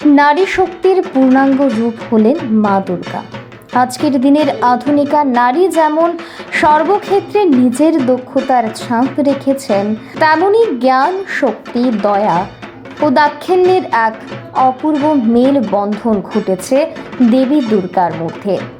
নারী শক্তির পূর্ণাঙ্গ রূপ হলেন মা দুর্গা। আজকের দিনের আধুনিকা নারী যেমন সর্বক্ষেত্রে নিজের দক্ষতার ছাপ রেখেছেন, তেমনই জ্ঞান, শক্তি, দয়া ও দাক্ষিণ্যের এক অপূর্ব মেল বন্ধন ঘটেছে দেবী দুর্গার মধ্যে।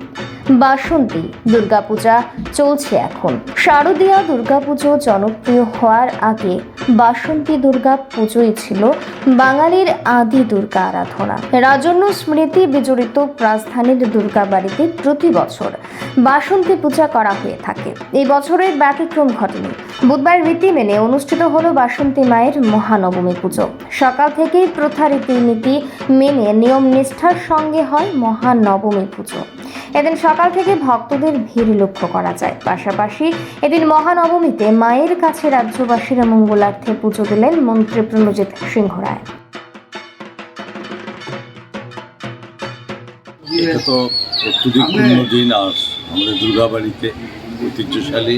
বাসন্তী, দুর্গাপূজা চলছে এখন। শারদীয়া দুর্গাপুজো জনপ্রিয় হওয়ার আগে বাসন্তী দুর্গা পুজোই ছিল বাঙালির আদি দুর্গা আরাধনা। রাজন্য স্মৃতি বিজড়িত রাজধানীর দুর্গা বাড়িতে প্রতি বছর বাসন্তী পূজা করা হয়ে থাকে। এই বছরের ব্যতিক্রম ঘটেনি। বুধবার রীতি মেনে অনুষ্ঠিত হলো বাসন্তী মায়ের মহানবমী পুজো। সকাল থেকেই প্রথা রীতিনীতি মেনে নিয়ম নিষ্ঠার সঙ্গে হয় মহানবমী পুজো। এদিন সকাল থেকে ভক্তদের ভিড় লক্ষ্য করা যায়। পাশাপাশি এদিন মহানবমীতে মায়ের কাছে রাজ্যবাসীরা মঙ্গলার্থে পুজো দিলেন মন্ত্রী প্রণজিৎ সিংহ রায়। এটা তো অত্যধিক দিন আর আমাদের দুর্গাবাড়িতে ঐতিহ্যশালী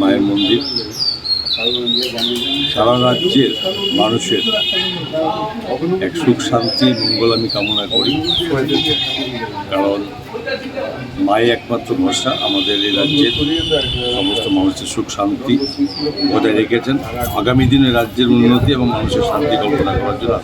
মায়ের মন্দির। সারা রাজ্যের মানুষের এক সুখ শান্তি, মঙ্গল আমি কামনা করি। কারণ মাই একমাত্র ভরসা আমাদের এই রাজ্যের সমস্ত মানুষের সুখ শান্তি বজায় রেখেছেন। আগামী দিনে রাজ্যের উন্নতি এবং মানুষের শান্তি কল্পনা করার জন্য